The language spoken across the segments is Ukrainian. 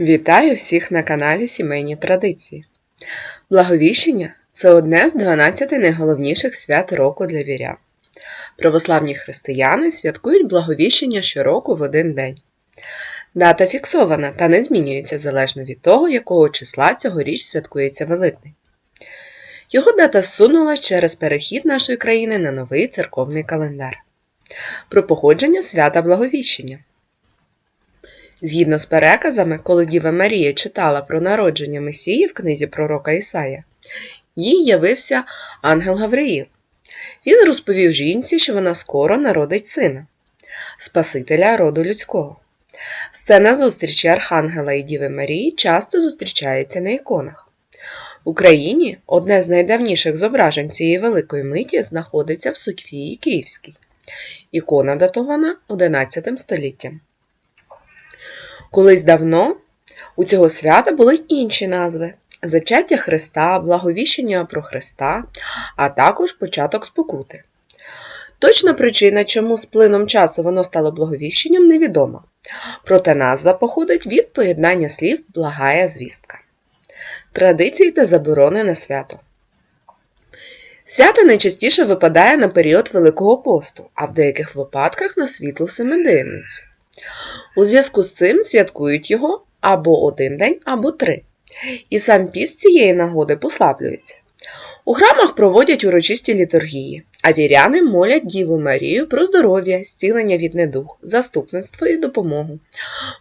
Вітаю всіх на каналі Сімейні Традиції. Благовіщення це одне з 12 найголовніших свят року для вірян. Православні християни святкують благовіщення щороку в один день. Дата фіксована та не змінюється залежно від того, якого числа цьогоріч святкується Великдень. Його дата зсунулась через перехід нашої країни на новий церковний календар. Про походження свята Благовіщення. Згідно з переказами, коли Діва Марія читала про народження Месії в книзі пророка Ісая, їй явився ангел Гавриїл. Він розповів жінці, що вона скоро народить сина, Спасителя роду людського. Сцена зустрічі Архангела і Діви Марії часто зустрічається на іконах. В Україні одне з найдавніших зображень цієї великої миті знаходиться в Софії Київській. Ікона датована 11 століттям. Колись давно у цього свята були інші назви зачаття Христа, благовіщення про Христа, а також початок спокути. Точна причина, чому з плином часу воно стало благовіщенням, невідома. Проте назва походить від поєднання слів благая звістка. Традиції та заборони на свято. Свято найчастіше випадає на період Великого посту, а в деяких випадках на світлу семиденницю. У зв'язку з цим святкують його або один день, або три. І сам піст цієї нагоди послаблюється. У храмах проводять урочисті літургії, а віряни молять Діву Марію про здоров'я, зцілення від недух, заступництво і допомогу,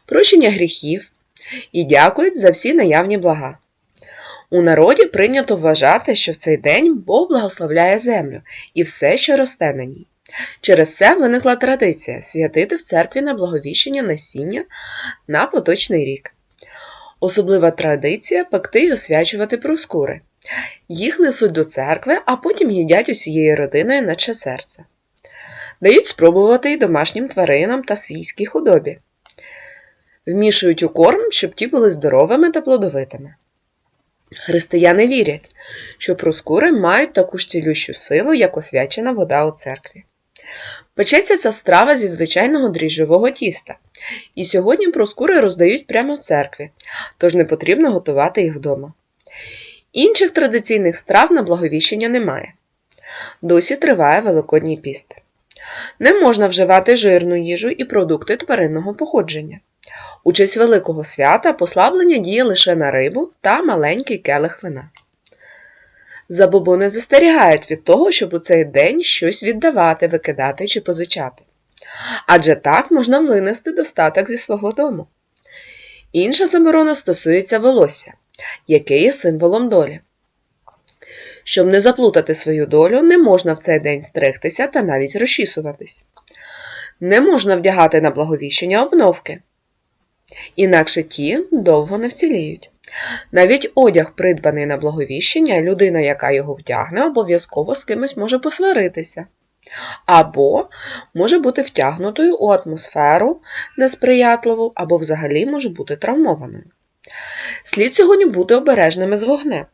прощення гріхів і дякують за всі наявні блага. У народі прийнято вважати, що в цей день Бог благословляє землю і все, що росте на ній. Через це виникла традиція святити в церкві на благовіщення насіння на поточний рік. Особлива традиція пекти й освячувати проскури. Їх несуть до церкви, а потім їдять усією родиною наче серце. Дають спробувати й домашнім тваринам та свійській худобі. Вмішують у корм, щоб ті були здоровими та плодовитими. Християни вірять, що проскури мають таку ж цілющу силу, як освячена вода у церкві. Печеться ця страва зі звичайного дріжджового тіста, і сьогодні проскури роздають прямо в церкві, тож не потрібно готувати їх вдома. Інших традиційних страв на благовіщення немає. Досі триває Великодній піст. Не можна вживати жирну їжу і продукти тваринного походження. У честь Великого свята послаблення діє лише на рибу та маленький келих вина. Забобони застерігають від того, щоб у цей день щось віддавати, викидати чи позичати. Адже так можна винести достаток зі свого дому. Інша заборона стосується волосся, яке є символом долі. Щоб не заплутати свою долю, не можна в цей день стригтися та навіть розчісуватись. Не можна вдягати на благовіщення обновки, інакше ті довго не вціліють. Навіть одяг, придбаний на благовіщення, людина, яка його вдягне, обов'язково з кимось може посваритися. Або може бути втягнутою у атмосферу несприятливу, або взагалі може бути травмованою. Слід сьогодні бути обережними з вогнем,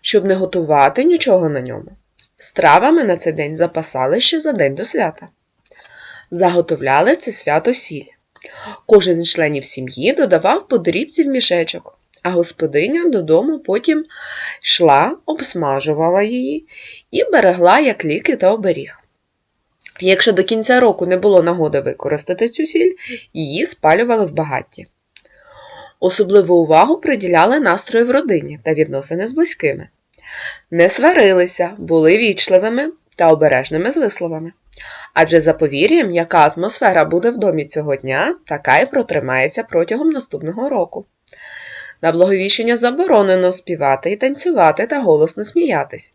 щоб не готувати нічого на ньому. Стравами на цей день запасали ще за день до свята. Заготовляли це свято сіль. Кожен із членів сім'ї додавав по дрібці в мішечок а господиня додому потім йшла, обсмажувала її і берегла як ліки та оберіг. Якщо до кінця року не було нагоди використати цю сіль, її спалювали в багатті. Особливу увагу приділяли настрої в родині та відносини з близькими. Не сварилися, були вічливими та обережними з висловами. Адже за повір'ям, яка атмосфера буде в домі цього дня, така й протримається протягом наступного року. На благовіщення заборонено співати і танцювати та голосно сміятись.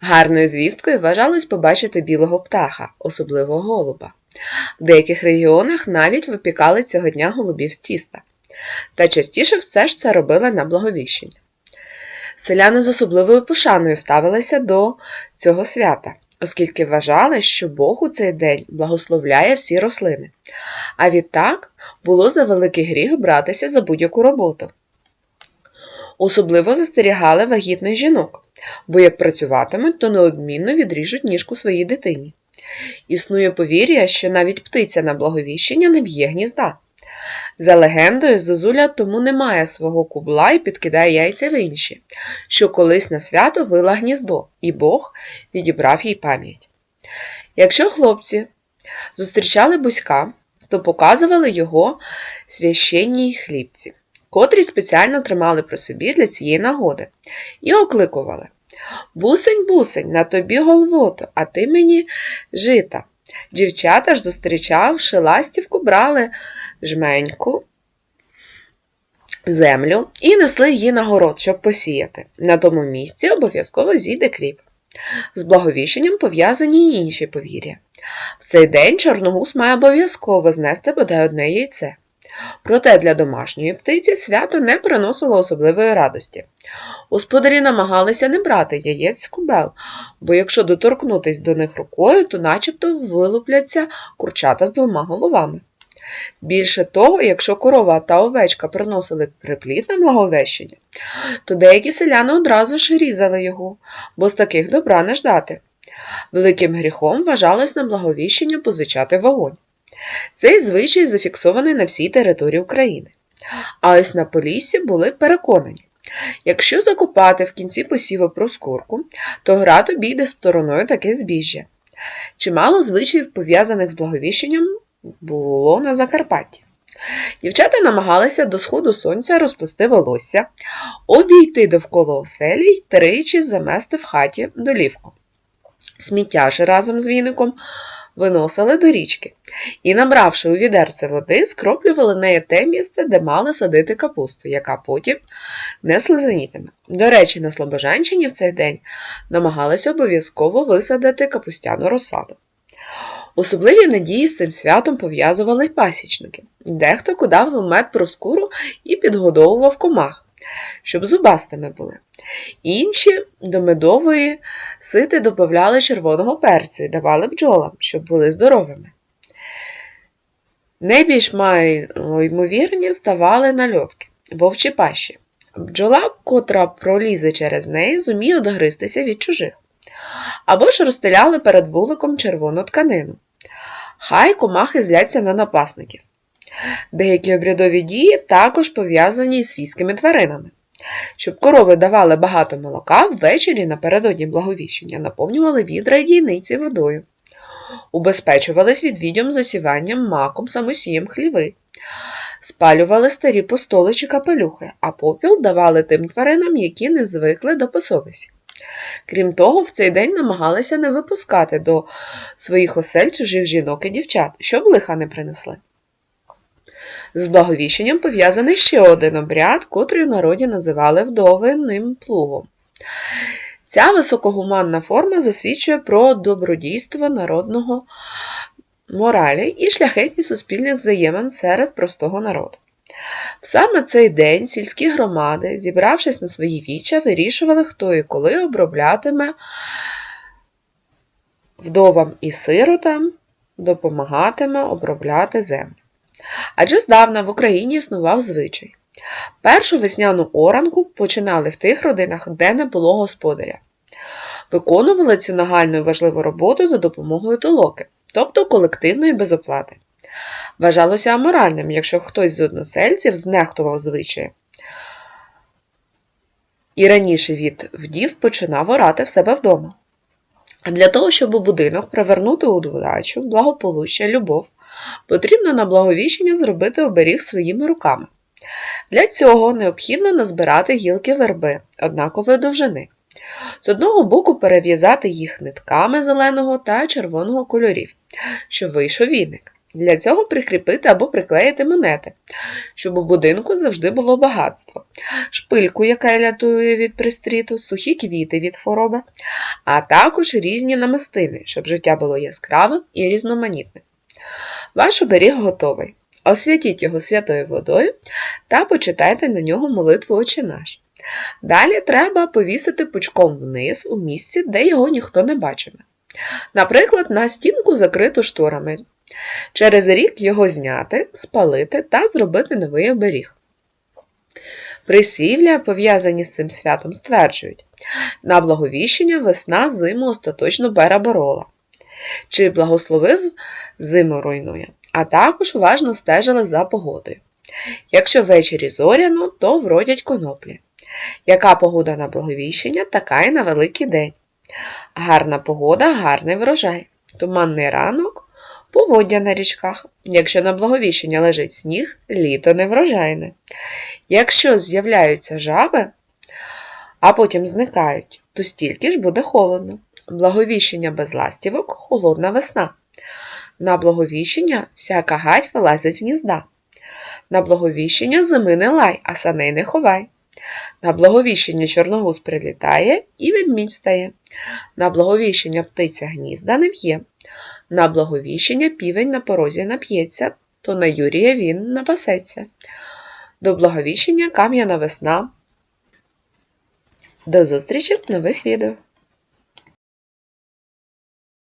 Гарною звісткою вважалось побачити білого птаха, особливо голуба. В деяких регіонах навіть випікали цього дня голубів з тіста. Та частіше все ж це робили на благовіщення. Селяни з особливою пошаною ставилися до цього свята, оскільки вважали, що Бог у цей день благословляє всі рослини. А відтак було за великий гріх братися за будь-яку роботу. Особливо застерігали вагітних жінок, бо як працюватимуть, то неодмінно відріжуть ніжку своїй дитині. Існує повір'я, що навіть птиця на благовіщення не б'є гнізда. За легендою, Зозуля тому не має свого кубла і підкидає яйця в інші, що колись на свято вила гніздо, і Бог відібрав їй пам'ять. Якщо хлопці зустрічали бузька, то показували його священній хлібці, котрі спеціально тримали при собі для цієї нагоди, і окликували Бусень, бусень, на тобі голвото, а ти мені жита. Дівчата ж зустрічавши ластівку, брали жменьку землю і несли її на город, щоб посіяти. На тому місці обов'язково зійде кріп. З благовіщенням пов'язані й інші повір'я. В цей день чорногуз має обов'язково знести бодай одне яйце. Проте для домашньої птиці свято не приносило особливої радості. Господарі намагалися не брати яєць з кубел, бо якщо доторкнутись до них рукою, то начебто вилупляться курчата з двома головами. Більше того, якщо корова та овечка приносили припліт на благовещення, то деякі селяни одразу ж різали його, бо з таких добра не ждати. Великим гріхом вважалось на благовіщення позичати вогонь. Цей звичай зафіксований на всій території України. А ось на Поліссі були переконані, якщо закопати в кінці посіву проскурку, то град обійде стороною таке збіжжя. Чимало звичаїв, пов'язаних з благовіщенням, було на Закарпатті. Дівчата намагалися до сходу сонця розплести волосся, обійти довкола оселі й тричі замести в хаті долівку. Сміття ж разом з віником виносили до річки і, набравши у відерце води, скроплювали нею те місце, де мали садити капусту, яка потім не слизанітиме. До речі, на Слобожанщині в цей день намагалися обов'язково висадити капустяну розсаду. Особливі надії з цим святом пов'язували й пасічники. Дехто кудав мед проскуру і підгодовував комах, щоб зубастими були. Інші до медової сити додавали червоного перцю і давали бджолам, щоб були здоровими. Найбільш ймовірні ставали нальотки, вовчі пащі. Бджола, котра пролізе через неї, зуміє одгристися від чужих. Або ж розстеляли перед вуликом червону тканину. Хай комахи зляться на напасників. Деякі обрядові дії також пов'язані з свійськими тваринами. Щоб корови давали багато молока, ввечері напередодні благовіщення наповнювали відра й дійниці водою. Убезпечувались від відьом засіванням маком, самосієм хліви, спалювали старі постоли чи капелюхи, а попіл давали тим тваринам, які не звикли до посовисі. Крім того, в цей день намагалися не випускати до своїх осель чужих жінок і дівчат, щоб лиха не принесли. З благовіщенням пов'язаний ще один обряд, котрий в народі називали вдовинним плугом. Ця високогуманна форма засвідчує про добродійство народного моралі і шляхетність суспільних взаємин серед простого народу. В саме цей день сільські громади, зібравшись на свої віча, вирішували, хто і коли оброблятиме вдовам і сиротам, допомагатиме обробляти землю. Адже здавна в Україні існував звичай. Першу весняну оранку починали в тих родинах, де не було господаря. Виконували цю нагальну і важливу роботу за допомогою толоки, тобто колективної безоплати. Вважалося аморальним, якщо хтось з односельців знехтував звичаї. І раніше від вдів починав орати в себе вдома. Для того, щоб у будинок привернути удачу, благополуччя, любов, потрібно на благовіщення зробити оберіг своїми руками. Для цього необхідно назбирати гілки верби однакової довжини. З одного боку перев'язати їх нитками зеленого та червоного кольорів, щоб вийшов віник. Для цього прикріпити або приклеїти монети, щоб у будинку завжди було багатство, шпильку, яка рятує від пристріту, сухі квіти від хвороби, а також різні намистини, щоб життя було яскравим і різноманітним. Ваш оберіг готовий. Освятіть його святою водою та почитайте на нього молитву «Отче наш». Далі треба повісити пучком вниз у місці, де його ніхто не бачиме. Наприклад, на стінку закриту шторами. Через рік його зняти, спалити та зробити новий оберіг. Присівля, пов'язані з цим святом, стверджують, на благовіщення весна зиму остаточно переборола, чи благословив зиму руйнує, а також уважно стежили за погодою. Якщо ввечері зоряно, то вродять коноплі. Яка погода на благовіщення, така й на Великий день. Гарна погода, гарний врожай. Туманний ранок, поводдя на річках. Якщо на благовіщення лежить сніг, літо неврожайне. Якщо з'являються жаби, а потім зникають, то стільки ж буде холодно. Благовіщення без ластівок холодна весна. На благовіщення всяка гать вилазить з гнізда. На благовіщення зими не лай, а саней не ховай. На благовіщення чорногуз прилітає і ведмідь встає. На благовіщення птиця гнізда не в'є. На благовіщення півень на порозі нап'ється, то на Юрія він напасеться. До благовіщення кам'яна весна. До зустрічі в нових відео!